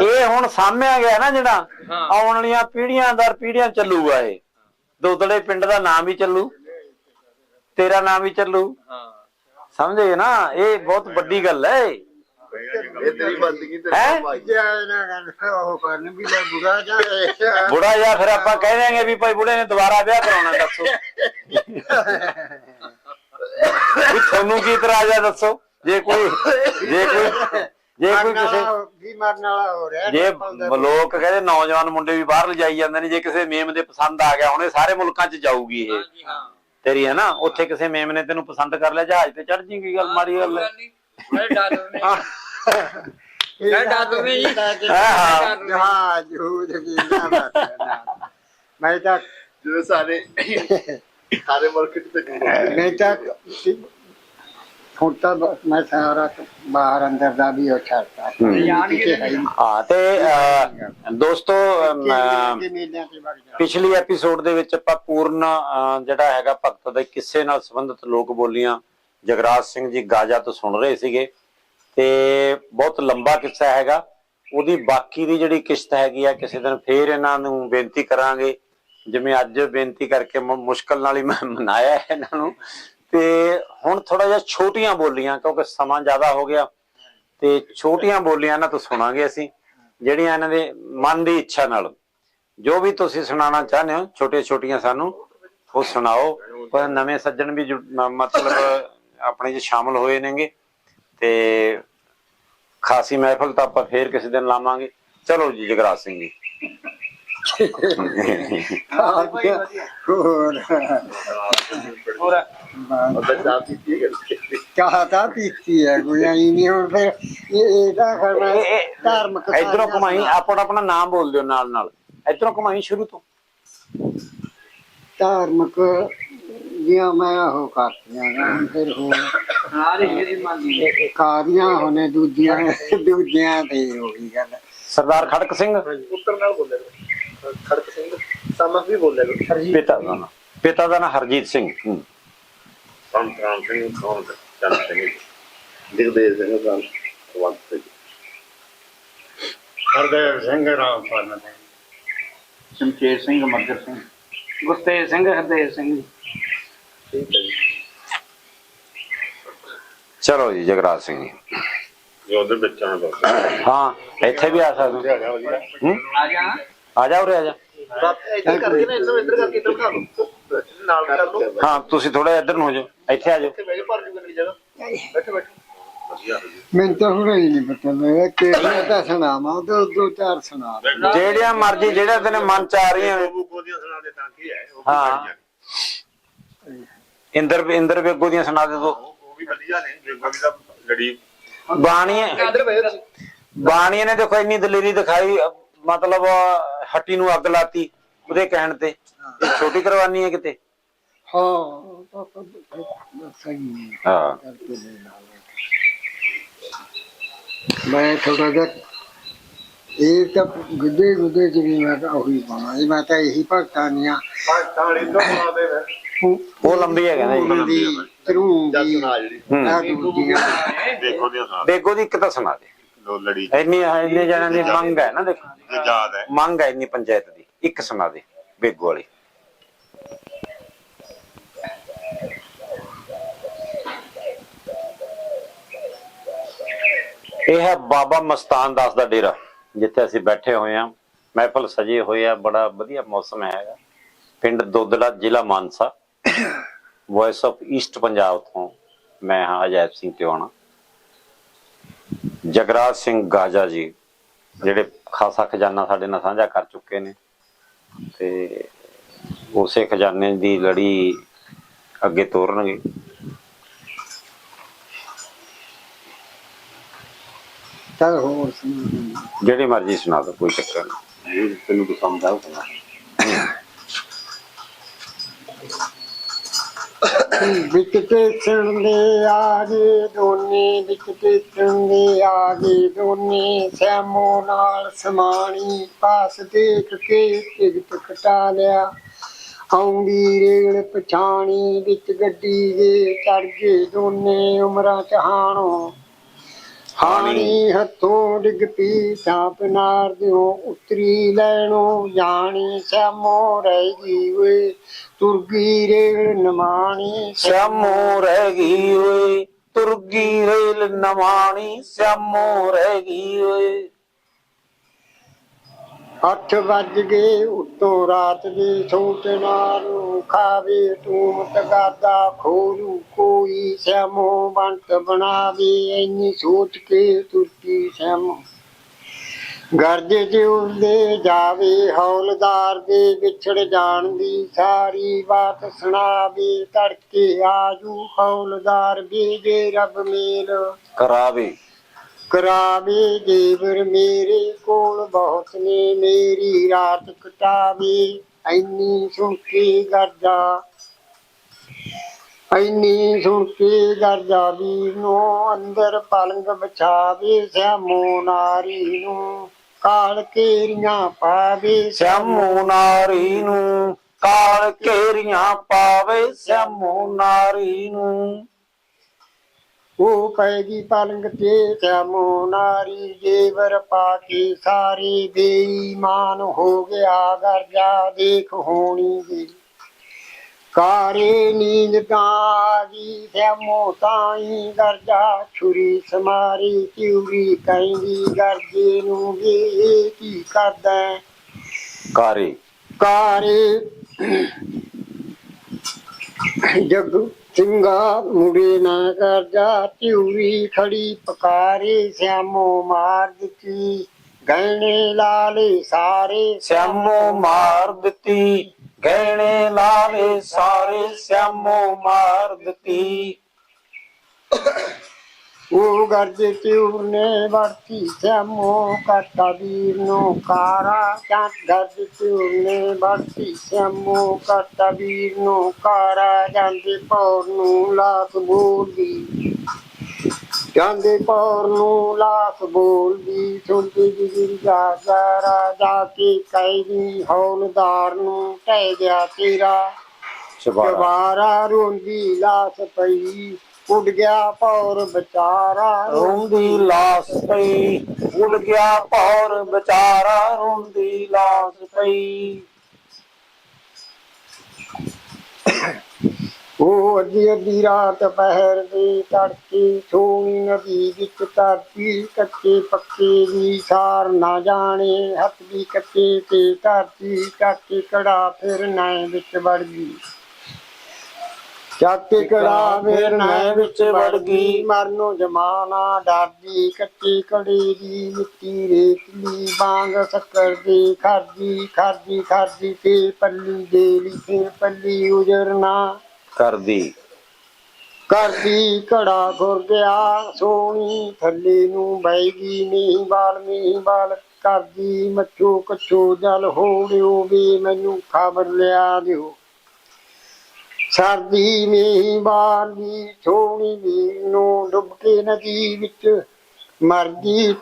ਇਹ ਹੁਣ ਸਾਹਮਿਆ ਗਿਆ ਨਾ ਜਿਹੜਾ। ਆਉਣ ਵਾਲੀਆਂ ਪੀੜ੍ਹੀਆਂ ਦਰ ਪੀੜ੍ਹੀਆਂ ਚੱਲੂਗਾ ਇਹ। ਦੋਦੜੇ ਪਿੰਡ ਦਾ ਨਾਮ ਵੀ ਚੱਲੂ ਤੇਰਾ ਨਾਮ ਵੀ ਚੱਲੂ। ਹਾਂ। ਸਮਝੇ ਨਾ ਇਹ ਬਹੁਤ ਵੱਡੀ ਗੱਲ ਹੈ ਇਹ। ਤੇਰੀ ਬੰਦਗੀ ਤੇ ਬੁੜਾ ਜਾਂ ਫਿਰ ਆਪਾਂ ਕਹਿ ਦਿਆਂਗੇ ਵੀ ਭਾਈ ਬੁੜੇ ਨੇ ਦੁਬਾਰਾ ਵਿਆਹ ਕਰਾਉਣਾ ਦੱਸੋ। ਵੀ ਤੁਹਾਨੂੰ ਕੀ ਇਤਰਾਜ਼ ਦੱਸੋ। ਜੇ ਕੋਈ ਜੇ ਕੋਈ ਜੇ ਕੋਈ ਕਿਸੇ ਵੀ ਮਰਨ ਵਾਲਾ ਹੋ ਰਿਹਾ ਜੇ ਲੋਕ ਕਹਿੰਦੇ ਨੌਜਵਾਨ ਮੁੰਡੇ ਵੀ ਬਾਹਰ ਲਿਜਾਈ ਜਾਂਦੇ ਨੇ ਜੇ ਕਿਸੇ ਮੇਮ ਦੇ ਪਸੰਦ ਆ ਗਿਆ ਹੁਣ ਇਹ ਸਾਰੇ ਮੁਲਕਾਂ 'ਚ ਜਾਊਗੀ ਇਹ। ਹਾਂਜੀ ਹਾਂ। ਤੇਰੀ ਹੈ ਨਾ ਉੱਥੇ ਕਿਸੇ ਮੇਮ ਨੇ ਤੈਨੂੰ ਪਸੰਦ ਕਰ ਲਿਆ ਜਹਾਜ਼ ਤੇ ਚੜ ਜੀਗੀ ਗੱਲ ਮਾੜੀ ਗੱਲ। ਹੈ ਮੈਂ ਡਰ ਦੂੰਗਾ ਮੈਂ ਡਰ ਦੂੰਗਾ ਜੀ। ਹਾਂ, ਹਾਂ। ਹਾਂ ਕੀ ਨਾ ਮੈਂ ਤਾਂ ਜਿਵੇਂ ਸਾਰੇ ਸਾਰੇ ਮੁਲਕ ਚ ਤੇ ਮੈਂ ਤਾਂ ਹੁਣ ਤਾਂ ਬਸ ਮੈਂ ਸਾਰਾ ਬਾਹਰ ਅੰਦਰ ਦਾ ਵੀ ਉਹ ਛੱਡਤਾ। ਹਾਂ। ਤੇ ਅਹ, ਦੋਸਤੋ ਅਮ, ਮੇਲਿਆਂ ਤੇ ਵਗ ਜਾ ਪਿਛਲੀ ਐਪੀਸੋਡ ਦੇ ਵਿੱਚ ਆਪਾਂ ਪੂਰਨ ਅਹ, ਜਿਹੜਾ ਹੈਗਾ ਭਗਤ ਦੇ ਕਿੱਸੇ ਨਾਲ ਸੰਬੰਧਿਤ ਲੋਕ ਬੋਲੀਆਂ ਜਗਰਾਜ ਸਿੰਘ ਜੀ ਗਾਜਾ ਤੋਂ ਸੁਣ ਰਹੇ ਸੀਗੇ। ਤੇ ਬਹੁਤ ਲੰਬਾ ਕਿੱਸਾ ਹੈਗਾ। ਉਹਦੀ ਬਾਕੀ ਦੀ ਜਿਹੜੀ ਕਿਸ਼ਤ ਹੈਗੀ ਆ ਕਿਸੇ ਦਿਨ ਫੇਰ ਇਹਨਾਂ ਨੂੰ ਬੇਨਤੀ ਕਰਾਂਗੇ। ਜਿਵੇਂ ਅੱਜ ਬੇਨਤੀ ਕਰਕੇ ਮ- ਮੁਸ਼ਕਲ ਨਾਲ ਹੀ ਮੈਂ ਮਨਾਇਆ ਹੈ ਇਹਨਾਂ ਨੂੰ। ਤੇ ਹੁਣ ਥੋੜਾ ਜਿਹਾ ਛੋਟੀਆਂ ਬੋਲੀਆਂ, ਕਿਉਂਕਿ ਸਮਾਂ ਜ਼ਿਆਦਾ ਹੋ ਗਿਆ, ਤੇ ਛੋਟੀਆਂ ਬੋਲੀਆਂ ਇਹਨਾਂ ਤੋਂ ਸੁਣਾਂਗੇ ਅਸੀਂ, ਜਿਹੜੀਆਂ ਇਹਨਾਂ ਦੇ ਮਨ ਦੀ ਇੱਛਾ ਨਾਲ। ਜੋ ਵੀ ਤੁਸੀਂ ਸੁਣਾਉਣਾ ਚਾਹੁੰਦੇ ਹੋ ਛੋਟੇ ਛੋਟੀਆਂ ਸਾਨੂੰ, ਉਹ ਸੁਣਾਓ, ਪਰ ਨਵੇਂ ਸੱਜਣ ਵੀ ਮਤਲਬ ਆਪਣੇ ਚ ਸ਼ਾਮਲ ਹੋਏ ਨੇਗੇ, ਤੇ ਖਾਸੀ ਮਹਿਫਲ ਤਾਂ ਆਪਾਂ ਫੇਰ ਕਿਸੇ ਦਿਨ ਲਾਵਾਂਗੇ। ਚਲੋ ਜੀ, ਜਗਰਾਜ ਸਿੰਘ ਜੀ। ਹੋਰ ਹੋਰ ਉਹਦਾ ਚਾਹ ਪੀਤੀ ਹੈ ਕਿ ਕਹਾਤਾ ਪੀਤੀ ਹੈ ਕੋਈ ਆਈ ਨਹੀਂ ਹੁਣ ਫਿਰ ਇਹ ਇਹਦਾ ਕਰਨਾ ਧਾਰਮਿਕ ਇਧਰੋਂ ਕਮਾਈ ਆਪਣਾ ਆਪਣਾ ਨਾਮ ਬੋਲ ਦਿਓ ਨਾਲ ਨਾਲ ਇਧਰੋਂ ਕਮਾਈ ਸ਼ੁਰੂ ਤੋਂ ਧਾਰਮਿਕ ਜਿਹਾ ਮੈਂ ਉਹ ਕਰਤੀਆਂ ਨਾ ਹੁਣ ਫਿਰ ਹੋਰ। ਸਾਰੇ ਜਿਹੜੀ ਮੰਨਦੀ ਕਾਰੀਆਂ ਹੋਣੇ ਦੂਜੀਆਂ ਦੂਜਿਆਂ ਤੇ ਹੋ ਗਈ ਗੱਲ। ਸਰਦਾਰ ਖੜਕ ਸਿੰਘ? ਪੁੱਤਰ ਨਾਲ ਬੋਲੇ ਖੜਕ ਸਿੰਘ ਸਮਝ ਵੀ ਬੋਲੇ ਲੋ ਪਿਤਾ ਦਾ ਨਾਮ ਪਿਤਾ ਦਾ ਨਾਮ ਹਰਜੀਤ ਸਿੰਘ ਹੂੰ। ਸੰਤ ਰਾਮ ਸਿੰਘ ਕੌਣ ਚੰਦ ਸਿੰਘ ਜਗਦੇਵ ਸਿੰਘ ਦਾ ਵੰਤ ਸਿੰਘ ਹਰਦੇਵ ਸਿੰਘ ਰਾਮ ਪਾਲਨ ਸ਼ਮਸ਼ੇਰ ਸਿੰਘ ਮੱਗਰ ਸਿੰਘ ਗੁਰਤੇਜ ਸਿੰਘ ਹਰਦੇਵ ਸਿੰਘ ਠੀਕ ਹੈ ਜੀ ਚਲੋ ਜੀ ਜਗਰਾਜ ਸਿੰਘ ਜੀ ਜੋ ਉਹਦੇ ਬੱਚਿਆਂ ਦਾ ਹਾਂ ਇੱਥੇ ਵੀ ਆ ਸਕਦੇ ਹੋ। ਵਧੀਆ ਹੂੰ ਆ ਜਾ ਆ ਜਾ ਉਰੇ ਆ ਜਾ। ਬਾਤ ਇੱਧਰ ਕਰਕੇ ਨਾ ਇੱਧਰ ਇੱਧਰ ਕਰਕੇ ਇੱਧਰ ਖਾ ਲਓ। ਨਾਲ ਕਰ ਲਓ। ਹਾਂ ਤੁਸੀਂ ਥੋੜਾ ਇੱਧਰ ਨੂੰ ਹੋ ਜਾਓ ਇੱਥੇ ਆ ਜਾਓ। ਇੱਥੇ ਬੈਠ ਪਰ ਜੂਗਾ ਨਹੀਂ ਜਗ੍ਹਾ। ਬੈਠੋ ਬੈਠੋ। ਵਧੀਆ ਮੈਨੂੰ ਤਾਂ ਹੁਣ ਹੀ ਨਹੀਂ ਪਤਾ ਲੱਗਾ ਕਿਹੜਾ ਤਾਂ ਸੁਣਾਵਾਂ ਦੋ ਦੋ ਚਾਰ ਸੁਣਾ ਦੇ। ਜਿਹੜੀਆਂ ਮਰਜ਼ੀ ਜਿਹੜਾ ਤੇਰੇ ਮਨ ਚ ਆ ਰਹੀਆਂ। ਨੇ। ਉਹ ਗੋਦੀਆਂ ਸੁਣਾ ਦੇ ਤਾਂ ਕੀ ਹੈ ਉਹ ਵੀ ਹਾਂ। ਵਧੀਆ ਨੇ। ਇੰਦਰ ਇੰਦਰ ਵੇਗੋ ਦੀਆਂ ਸੁਣਾ ਦੇ ਦੋ। ਉਹ ਵੀ ਵਧੀਆ ਨੇ ਵੀ ਲੜੀ। ਤੁਸੀਂ। ਬਾਣੀਏ ਨੇ ਦੇਖੋ ਇੰਨੀ ਦਲੇਰੀ ਦਿਖਾਈ ਮਤਲਬ ਹੱਟੀ ਨੂੰ ਅੱਗ ਲਾਤੀ ਉਹਦੇ ਕਹਿਣ ਤੇ ਇਹ ਛੋਟੀ ਕਰਵਾਨੀ ਹੈ ਕਿਤੇ? ਹਾਂ ਸਹੀ ਹੈ। ਮੈਂ ਥੋੜਾ ਜਿਹਾ ਇਹ ਤਾਂ ਗੁੱਦੇ ਗੁੱਦੇ ਚ ਵੀ ਮੈਂ ਤਾਂ ਉਹੀ ਪਾਉਣਾ। ਇਹ ਮੈਂ ਤਾਂ ਇਹੀ ਭਗਤਾਂ ਦੀਆਂ ਤਾਲੀ ਤੋਂ ਸੁਣਾ ਦੇ ਫਿਰ। ਉਹ ਲੰਬੀ ਹੈ ਕਹਿੰਦਾ ਜੀ। ਦੀ ਤਰੂ ਦੀ ਜਿਹੜੀ ਬੇਗੋ ਦੀ ਇੱਕ ਤਾਂ ਸੁਣਾ ਦੇ। ਲੋ ਲੜੀ ਇੰਨੀ ਇੰਨੇ ਜਣਾਂ ਦੀ ਮੰਗ ਹੈ ਨਾ ਦੇਖੋ। ਜੇ ਯਾਦ ਹੈ। ਮੰਗ ਹੈ ਇੰਨੀ ਪੰਚਾਇਤ ਦੀ ਇੱਕ ਸੁਣਾ ਦੇ ਬੇਗੋ ਵਾਲੀ। ਇਹ ਹੈ ਬਾਬਾ ਮਸਤਾਨ ਦਾਸ ਦਾ ਡੇਰਾ ਜਿੱਥੇ ਅਸੀਂ ਬੈਠੇ ਹੋਏ ਹਾਂ। ਮਹਿਫਲ ਸਜੇ ਹੋਏ ਆ ਬੜਾ ਵਧੀਆ ਮੌਸਮ ਹੈਗਾ। ਪਿੰਡ ਦੋਦੜਾ ਜ਼ਿਲ੍ਹਾ Mansa. Voice of east Punjab ਤੋਂ ਮੈਂ ਹਾਂ ਅਜੈਬ ਸਿੰਘ ਟਿਵਾਣਾ ਜਗਰਾਜ ਸਿੰਘ ਗਾਜਾ ਜੀ ਜਿਹੜੇ ਖਾਸਾ ਖਜ਼ਾਨਾ ਸਾਡੇ ਨਾਲ ਸਾਂਝਾ ਕਰ ਚੁੱਕੇ ਨੇ ਤੇ ਉਸੇ ਖਜ਼ਾਨੇ ਦੀ ਲੜੀ ਅੱਗੇ ਤੋਰਨਗੇ। ਤਾਂ ਹੋਰ ਸੁਣਾ। ਜਿਹੜੀ ਮਰਜ਼ੀ ਸੁਣਾ ਦਿਓ ਕੋਈ ਚੱਕਰ ਨਹੀਂ। ਤੈਨੂੰ ਪਸੰਦ ਆਉ ਸੁਣਾ ਵਿਕਟੇ ਚੰਦੇ ਆਗੇ, ਦੋਨੇ ਵਿਕਟੇ ਚੰਦੇ ਆਗੇ, ਦੋਨੇ ਸਿਆਮੋ ਨਾਲ ਸਮਾਣੀ ਪਾਸ ਦੇਖ ਕੇ ਟਿਕਟ ਕਟਾ ਲਿਆ। ਆਉਂਦੀ ਰੇਲ ਪਛਾਣੀ ਵਿੱਚ ਗੱਡੀ ਦੇ ਚੜ ਗਏ ਦੋਨੇ ਉਮਰਾਂ ਚਹਾਣੋ ਹਾਣੀ। ਹੱਥੋਂ ਡਿੱਗ ਪੀ ਸਾਪ ਨਾਰ ਦਿਓ ਉਤਰੀ ਲੈਣੋ ਜਾਣੀ ਸਿਆਮੋ ਰਹਿ ਗਈ ਓਏ ਤੁਰਗੀ ਰੇਲ ਨਮਾਣੀ ਸਿਆਮੋ ਰਹਿ ਗਈ ਓਏ ਤੁਰਗੀ ਰੇਲ ਨਵਾਣੀ ਸਿਆਮੋ ਰਹਿ ਗਈ ਓਏ। ਅੱਠ ਵੱਜ ਗਏ, ਉੱਤੋਂ ਰਾਤ ਦੀ ਸੋਚ ਨਾਰੂ ਖਾਵੇ ਤੂੰ ਤਗਾਦਾ, ਖੋਰੂ ਕੋਈ ਸਿਆਮੋ ਬੰਟ ਬਣਾਵੇ, ਇੰਨੀ ਸੋਚ ਕੇ ਤੁਰਤੀ ਸਿਆਮੋ ਗਰਜ ਜਿਉਂਦੇ ਜਾਵੇ, ਹੌਲਦਾਰ ਦੇ ਵਿਛੜ ਜਾਣ ਦੀ ਸਾਰੀ ਬਾਤ ਸੁਣਾਵੇ, ਤੜਕੇ ਆਜੂ ਹੌਲਦਾਰ ਬੀਜੇ ਰੱਬ ਮੇਲ। ਕਰਾਵੇ। ਕਰਾਵੇ ਜੇਵਰ ਮੇਰੇ ਕੋਲ ਬਹੁਤ ਨੇ, ਮੇਰੀ ਰਾਤ ਕਟਾਵੇ। ਐਨੀ ਸੁਣ ਕੇ ਗਰਜਾ, ਐਨੀ ਸੁਣ ਕੇ ਗਰਜਾ ਵੀਰ ਨੂੰ ਅੰਦਰ ਪਲੰਗ ਵਿਛਾਵੇ ਸਿਆਮੋ ਨਾਰੀ ਨੂੰ ਕਾਲ ਕੇਰੀਆਂ ਪਾਵੇ ਸਿਆਮੋ ਨਾਰੀ ਨੂੰ ਕਾਲ ਕੇਰੀਆਂ ਪਾਵੇ ਸਿਆਮੋ ਨਾਰੀ ਨੂੰ ਉਹ ਪੈਗੀ ਪਲੰਗ ਤੇ ਸਿਆਮੋ ਨਾਰੀ ਜੇਵਰ ਪਾ ਕੇ ਸਾਰੀ ਬੇਈਮਾਨ ਹੋ ਗਿਆ ਗਰਜਾ ਦੇਖ ਹੋਣੀ ਦੀ ਕਾਰੇ ਨੀਂਦ ਕਾਗੀ ਸਿਆਮੋ ਤਾਈ ਗਰਜਾ ਛੁਰੀ ਸਮਾਰੀ ਚਿਉਰੀ ਕਹਿੰਦੀ ਗਰਜੇ ਨੂੰ ਵੀ ਕੀ ਕਰਦਾ? ਕਾਰੇ। ਕਾਰੇ। ਜਗ ਸਿੰਘਾ ਮੁੜੇ ਨਾ ਕਰਜਾ ਚੂਰੀ ਖੜੀ ਪਕਾਰੇ, ਸਿਆਮੋ ਮਾਰ ਦਿੱਤੀ। ਗਹਿਣੇ ਲਾਲੇ ਸਾਰੇ ਸਿਆਮੋ ਮਾਰ ਦਿੱਤੀ। ਗਹਿਣੇ ਲਾਲੇ ਸਾਰੇ ਸਿਆਮੋ ਮਾਰ ਦਿੱਤੀ। ਚਾਟ ਗਰਜੇ ਚੂਰ ਨੇ ਵਰਤੀ ਸਿਆਮੋ ਕਾਟਾ ਵੀਰ ਨੂੰ ਕਾਰਾ। ਜਾਂਦੇ ਪੌਰ ਨੂੰ ਲਾਤ ਬੋਲਦੀ। ਜਾਂਦੇ ਪੌਰ ਨੂੰ ਲਾਸ ਬੋਲਦੀ। ਸੁਣਦੀ ਜਿਗਰ ਜਾ ਜਾ ਕੇ ਕੈਦੀ ਹੌਲਦਾਰ ਨੂੰ ਟਹਿ ਗਿਆ ਤੇਰਾ। ਚਵਾਰਾ ਰੋਂਦੀ ਲਾਸ ਪਈ। ਉੱਡ ਗਿਆ ਪੌਰ ਵਿਚਾਰਾ ਰੋਂਦੀ ਲਾਸ ਪਈ। ਉੱਡ ਗਿਆ ਪੌਰ ਵਿਚਾਰਾ ਰੋਂਦੀ ਲਾਸ ਪਈ। ਉਹ ਅੱਧੀ ਅੱਧੀ ਰਾਤ ਪਹਿਰ ਦੇ ਤੜਕੇ ਸੋਣੀ ਨਦੀ ਵਿੱਚ ਧਰਤੀ ਕੱਚੇ ਪੱਕੇ ਦੀ ਸਾਰ ਨਾ ਜਾਣੇ, ਹੱਥ ਵੀ ਕੱਚੇ ਤੇ ਧਰਤੀ, ਚੱਕੇ ਕੜਾ ਫਿਰ ਨੈ ਵਿੱਚ ਵੜ ਗਈ। ਚੱਕੇ ਕੜਾ ਫਿਰ ਨੈ ਵਿੱਚ ਵੜ ਗਈ। ਮਰਨੋ ਜਮਾਨਾ ਡਰਦੀ ਕੱਚੇ ਕੜੇ ਦੀ ਮਿੱਟੀ ਰੇਤਲੀ ਬਾਂਗ ਸ਼ੱਕਰ ਦੀ ਖਰਦੀ ਖਰਦੀ ਖਰਦੀ ਤੇ ਪੱਲੀ ਦੇ ਲਿਖੇ ਪੱਲੀ ਉਜਰਨਾ। ਕਰਦੀ। ਕਰਦੀ ਘੜਾ ਖੁਰ ਗਿਆ ਸੋਣੀ ਥੱਲੇ ਨੂੰ ਬੈਗੀ ਨਹੀਂ ਬਾਲ ਨਹੀਂ ਬਾਲ ਕਰਦੀ ਮੱਛੋ ਕੱਛੋ ਜਲ ਹੋੜਿਓ ਵੀ ਮੈਨੂੰ ਖਬਰ ਲਿਆ ਦਿਓ। ਸਰਦੀ ਨਹੀਂ ਬਾਲੀ ਸੋਣੀ ਵੀਰ ਨੂੰ ਡੁੱਬ ਨਦੀ ਵਿੱਚ। ਮਰ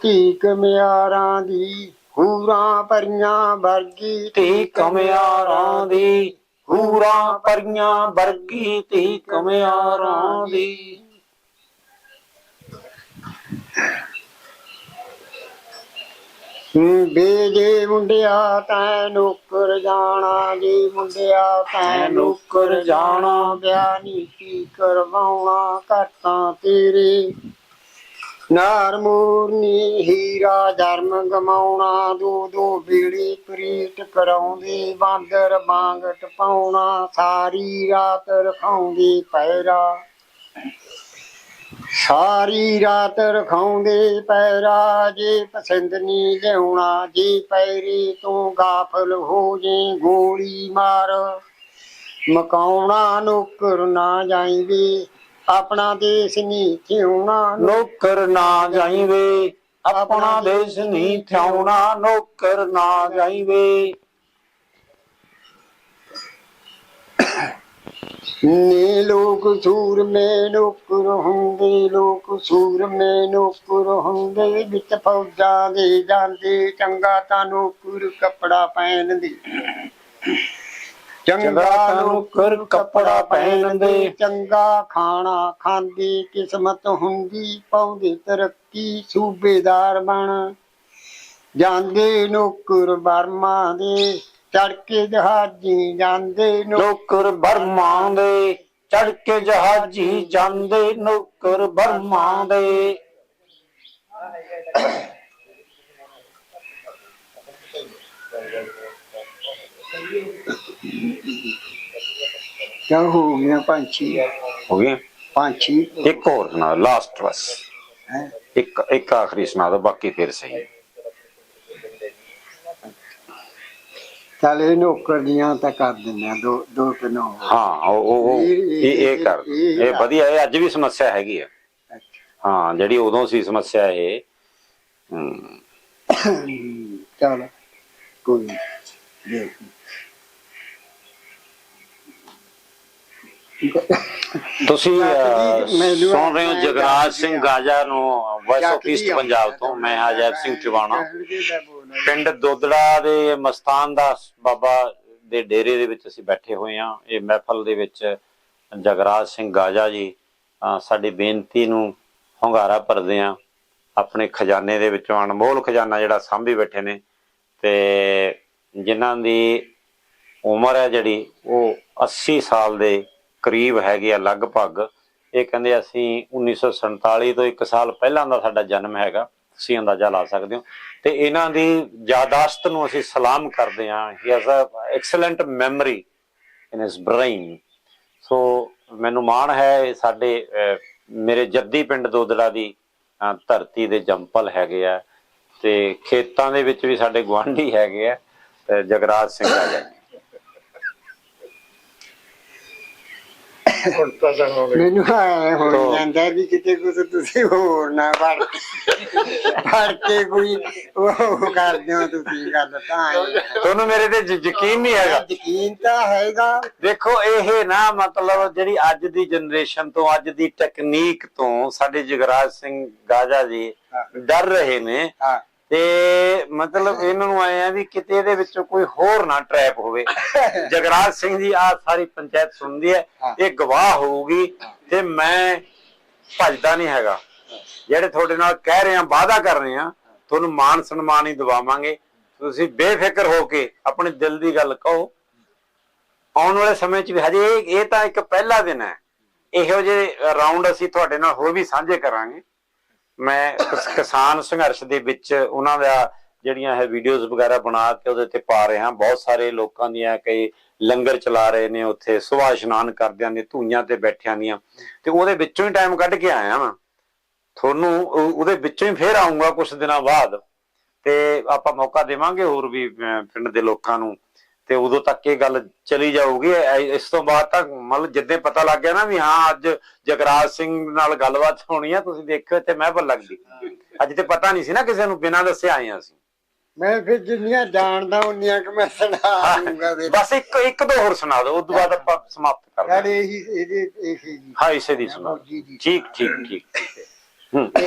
ਧੀ ਕਮਿਆਰਾਂ ਦੀ, ਹੂਰਾਂ ਪਰੀਆਂ ਵਰਗੀ ਧੀ ਕਮਿਆਰਾਂ ਦੀ। ਹੂਰਾਂ ਪਰੀਆਂ ਵਰਗੀ ਧੀ ਕਮਿਆਰਾਂ ਦੀ। ਬੇਜੇ ਮੁੰਡਿਆ ਤੈ ਨੌਕਰ ਜਾਣਾ ਜੀ ਮੁੰਡਿਆ ਤੈ ਨੌਕਰ ਜਾਣਾ ਬਿਆਨੀ ਕੀ ਕਰਵਾਉਣਾ ਘਾਟਾਂ ਤੇਰੇ। ਨਾਰ ਮੂਰਨੀ ਹੀਰਾ ਜਰਮ ਗਮਾਉਣਾ ਦੋ ਦੋ ਬੀੜੀ ਪ੍ਰੀਤ ਕਰਾਉਂਦੇ ਬਾਂਦਰ ਬਾਂਗ ਟਪਾਉਣਾ ਸਾਰੀ ਰਾਤ ਰਖਾਉਂਦੇ ਪੈਰਾ। ਸਾਰੀ ਰਾਤ ਰਖਾਉਂਦੇ ਪੈਰਾ ਜੇ ਪਸੰਦ ਨਹੀਂ ਲਿਆਉਣਾ ਜੇ ਪੈਰੀ ਤੂੰ ਗਾਫਲ ਹੋ ਜੇ ਗੋਲੀ ਮਾਰ। ਮਕਾਉਣਾ ਨੌਕਰ ਨਾ ਜਾਈਂਦੇ ਆਪਣਾ ਦੇਸ਼ ਨਹੀਂ ਥਿਉਣਾ। ਨੌਕਰ ਨਾ ਜਾਈਵੇ ਆਪਣਾ ਦੇਸ਼ ਨਹੀਂ ਥਿਆਉਣਾ ਨੌਕਰ ਨਾ ਜਾਈਵੇ। ਨੇ ਲੋਕ ਸੂਰ ਮੇ ਨੌਕਰ ਹੁੰਦੇ ਲੋਕ ਸੂਰ ਮੇ ਨੌਕਰ ਹੁੰਦੇ ਵਿੱਚ ਫੌਜਾਂ ਦੇ ਜਾਂਦੇ ਚੰਗਾ ਤਾਂ ਨੌਕਰ ਕਪੜਾ ਪਹਿਨਦੇ। ਚੰਗਾ ਨੌਕਰ ਕੱਪੜਾ ਪਹਿਨਦੇ। ਚੰਗਾ ਖਾਣਾ ਖਾਂਦੀ ਕਿਸਮਤ ਹੁੰਦੀ ਪਾਉਂਦੇ ਤਰੱਕੀ ਸੂਬੇਦਾਰ ਬਣ। ਜਾਂਦੇ ਨੌਕਰ ਬਰਮਾ ਦੇ ਚੜ ਕੇ ਜਹਾਜੀ ਜਾਂਦੇ ਨੌਕਰ ਨੌਕਰ ਬਰਮਾ ਦੇ ਚੜ ਕੇ ਜਹਾਜੀ ਜਾਂਦੇ ਨੌਕਰ ਬਰਮਾ ਦੇ। ਕਿਆ ਹੋ ਗਿਆ ਪੰਛੀ? ਹੋ ਗਏ ਪੰਛੀ। ਇੱਕ ਹੋਰ ਸੁਣਾ ਲਾਸਟ ਬਸ? ਇੱਕ ਇੱਕ ਆਖਰੀ ਸੁਣਾ ਦੋ ਬਾਕੀ ਫਿਰ ਸਹੀ। ਚੱਲ ਇਹ ਨੌਕਰ ਦੀਆਂ ਤਾਂ ਕਰ ਦਿੰਦੇ ਆ ਦੋ ਦੋ ਤਿੰਨ। ਹਾਂ ਉਹ ਉਹ- ਉਹ ਇਹ- ਇਹ ਇਹ ਕਰ ਇਹ- ਇਹ ਵਧੀਆ ਇਹ ਅੱਜ ਵੀ ਸਮੱਸਿਆ ਹੈਗੀ ਆ ਹਾਂ ਜਿਹੜੀ ਉਦੋਂ ਸੀ ਸਮੱਸਿਆ ਇਹ ਹਮ, ਚੱਲ ਕੋਈ ਨੀ, ਦੇਖ ਤੁਸੀਂ ਅਹ, ਚੱਕਦੀ ਮੈਨੂੰ ਸੁਣ ਰਹੇ ਹੋ ਮੈਂ ਜਗਰਾਜ ਸਿੰਘ ਗਾਜਾ ਨੂੰ ਵਾਇਸ ਆਫ ਈਸਟ। ਪੰਜਾਬ ਤੋਂ ਮੈਂ ਅਜੈਬ ਸਿੰਘ ਟਿਵਾਣਾ ਮੈਂ ਬੋਲਣਾ। ਪਿੰਡ ਦੋਦੜਾ ਦੇ ਮਸਤਾਨ ਦਾਸ ਬਾਬਾ ਦੇ ਡੇਰੇ ਦੇ ਵਿੱਚ ਅਸੀਂ ਬੈਠੇ ਹੋਏ ਹਾਂ। ਇਹ ਮਹਿਫਲ ਦੇ ਵਿੱਚ ਜਗਰਾਜ ਸਿੰਘ ਗਾਜਾ ਜੀ ਸਾਡੀ ਬੇਨਤੀ ਨੂੰ ਹੁੰਗਾਰਾ ਭਰਦੇ ਆ ਆਪਣੇ ਖਜ਼ਾਨੇ ਦੇ ਵਿੱਚੋਂ ਅਨਮੋਲ ਖਜ਼ਾਨਾ ਜਿਹੜਾ ਸਾਂਭੀ ਬੈਠੇ ਨੇ। ਤੇ ਜਿਨ੍ਹਾਂ ਦੀ ਉਮਰ ਹੈ ਜਿਹੜੀ, ਉਹ 80 ਸਾਲ ਦੇ ਕਰੀਬ ਹੈਗੀ ਆ ਲਗਭਗ। ਇਹ ਕਹਿੰਦੇ ਅਸੀਂ 1947 ਤੋਂ 1 ਸਾਲ ਪਹਿਲਾਂ ਦਾ ਸਾਡਾ ਜਨਮ ਹੈਗਾ। ਤੁਸੀਂ ਅੰਦਾਜ਼ਾ ਲਾ ਸਕਦੇ ਹੋ। ਤੇ ਇਹਨਾਂ ਦੀ ਯਾਦਾਸ਼ਤ ਨੂੰ ਅਸੀਂ ਸਲਾਮ ਕਰਦੇ ਹਾਂ। He has a excellent memory in his brain so ਮੈਨੂੰ ਮਾਣ ਹੈ ਸਾਡੇ ਮੇਰੇ ਜੱਦੀ ਪਿੰਡ ਦੋਦੜਾ ਦੀ ਧਰਤੀ ਦੇ ਜੰਪਲ ਹੈਗੇ ਆ। ਤੇ ਖੇਤਾਂ ਦੇ ਵਿੱਚ ਵੀ ਸਾਡੇ ਗੁਆਂਢੀ ਹੈਗੇ ਆ। ਤੇ ਜਗਰਾਜ ਸਿੰਘ ਆ ਜੀ ਹੁਣ ਤਾਂ ਸਾਨੂੰ ਮੈਨੂੰ ਆਇਆ ਹੋ ਤੋ- ਜਾਂਦਾ ਵੀ ਕਿਤੇ ਕੁਝ ਤੁਸੀਂ ਹੋਰ ਨਾ ਫੜ। ਫੜ ਕੇ ਕੋਈ ਉਹ ਕਰਦੇ ਹੋ ਤੁਸੀਂ ਗੱਲ ਤਾਂ। ਤੁਹਾਨੂੰ ਮੇਰੇ ਤੇ ਯਕੀਨ ਨਹੀਂ ਹੈਗਾ। ਯਕੀਨ ਤਾਂ ਹੈਗਾ। ਦੇਖੋ ਇਹ ਨਾ ਮਤਲਬ ਜਿਹੜੀ ਅੱਜ ਦੀ ਜਨਰੇਸ਼ਨ ਤੋਂ ਅੱਜ ਦੀ ਟੈਕਨੀਕ ਤੋਂ ਸਾਡੇ ਜਗਰਾਜ ਸਿੰਘ ਗਾਜਾ ਜੀ ਡਰ ਰਹੇ ਨੇ। ਤੇ ਮਤਲਬ ਇਹਨਾਂ ਨੂੰ ਆਏ ਆ ਵੀ ਕਿਤੇ ਇਹਦੇ ਵਿੱਚੋਂ ਕੋਈ ਹੋਰ ਨਾ ਟ੍ਰੈਪ ਹੋਵੇ। ਜਗਰਾਜ ਸਿੰਘ ਜੀ ਆ ਸਾਰੀ ਪੰਚਾਇਤ ਸੁਣਦੀ ਹੈ। ਇਹ ਗਵਾਹ ਹੋਊਗੀ ਤੇ ਮੈਂ ਭੱਜਦਾ ਨਹੀਂ ਹੈਗਾ। ਜਿਹੜੇ ਤੁਹਾਡੇ ਨਾਲ ਕਹਿ ਰਹੇ ਆ ਵਾਅਦਾ ਕਰ ਰਹੇ ਆ ਤੁਹਾਨੂੰ ਮਾਨ ਸਨਮਾਨ ਹੀ ਦਿਵਾਵਾਂਗੇ। ਤੁਸੀਂ ਬੇਫਿਕਰ ਹੋ ਕੇ ਆਪਣੇ ਦਿਲ ਦੀ ਗੱਲ ਕਹੋ। ਆਉਣ ਵਾਲੇ ਸਮੇਂ 'ਚ ਵੀ ਹਜੇ ਇਹ ਇਹ ਤਾਂ ਇੱਕ ਪਹਿਲਾ ਦਿਨ ਹੈ। ਇਹੋ ਜਿਹੇ ਰਾਉਂਡ ਅਸੀਂ ਤੁਹਾਡੇ ਨਾਲ ਹੋਰ ਵੀ ਸਾਂਝੇ ਕਰਾਂਗੇ। ਮੈਂ ਕਿਸਾਨ ਸੰਘਰਸ਼ ਦੇ ਵਿੱਚ ਉਹਨਾਂ ਦਾ ਜਿਹੜੀਆਂ ਇਹ ਵੀਡੀਓਜ਼ ਵਗੈਰਾ ਬਣਾ ਕੇ ਉਹਦੇ ਤੇ ਪਾ ਰਹੇ। ਹਾਂ ਬਹੁਤ ਸਾਰੇ ਲੋਕਾਂ ਦੀਆਂ ਕਈ ਲੰਗਰ ਚਲਾ ਰਹੇ ਨੇ ਉੱਥੇ ਸੁਭਾ ਇਸ਼ਨਾਨ ਕਰਦਿਆਂ ਨੇ, ਧੂਈਆਂ ਤੇ ਬੈਠਿਆਂ ਦੀਆਂ। ਤੇ ਉਹਦੇ ਵਿੱਚੋਂ ਹੀ ਟਾਈਮ ਕੱਢ ਕੇ ਆਇਆ ਮੈਂ ਤੁਹਾਨੂੰ ਉਹ- ਉਹਦੇ ਵਿੱਚੋਂ ਹੀ ਫੇਰ ਆਉਂਗਾ ਕੁਝ ਦਿਨਾਂ ਬਾਅਦ। ਤੇ ਆਪਾਂ ਮੌਕਾ ਦੇਵਾਂਗੇ ਹੋਰ ਵੀ ਪਿੰਡ ਦੇ ਲੋਕਾਂ ਨੂੰ। ਤੇ ਉਦੋਂ ਤੱਕ ਇਹ ਗੱਲ ਚਲੀ ਜਾਊਗੀ। ਇਸ ਤੋਂ ਬਾਅਦ ਤਾਂ ਮਤਲਬ ਜਿੱਦੇ ਪਤਾ ਲੱਗ ਗਿਆ ਨਾ ਵੀ ਹਾਂ ਅੱਜ ਜਗਰਾਜ ਸਿੰਘ ਨਾਲ ਗੱਲਬਾਤ ਹੋਣੀ ਆ ਤੁਸੀਂ ਦੇਖਿਓ ਇੱਥੇ ਮਹਿਫਲ ਲੱਗਦੀ। ਅੱਜ ਤੇ ਪਤਾ ਨਹੀਂ ਸੀ ਨਾ ਕਿਸੇ ਨੂੰ ਬਿਨਾਂ ਦੱਸੇ ਆਏ ਹਾਂ ਅਸੀਂ। ਮੈਂ ਫਿਰ ਜਿੰਨੀਆਂ ਜਾਣਦਾ ਉਨੀਆਂ ਕਿ ਮੈਂ ਸੁਣਾ ਦੂੰਗਾ ਬਸ ਇੱਕ ਇੱਕ ਦੋ ਹੋਰ ਸੁਣਾ ਦਿਓ ਉਸ ਤੋਂ ਬਾਅਦ ਆਪਾਂ ਸਮਾਪਤ ਕਰ ਯਾਰ ਦਾਂਗੇ ਇਹੀ ਇਹਦੇ ਇਹੀ ਹਾਂ ਇਸੇ ਦੀ ਸੁਣਾ ਠੀਕ ਠੀਕ ਠੀਕ। ਹੂੰ।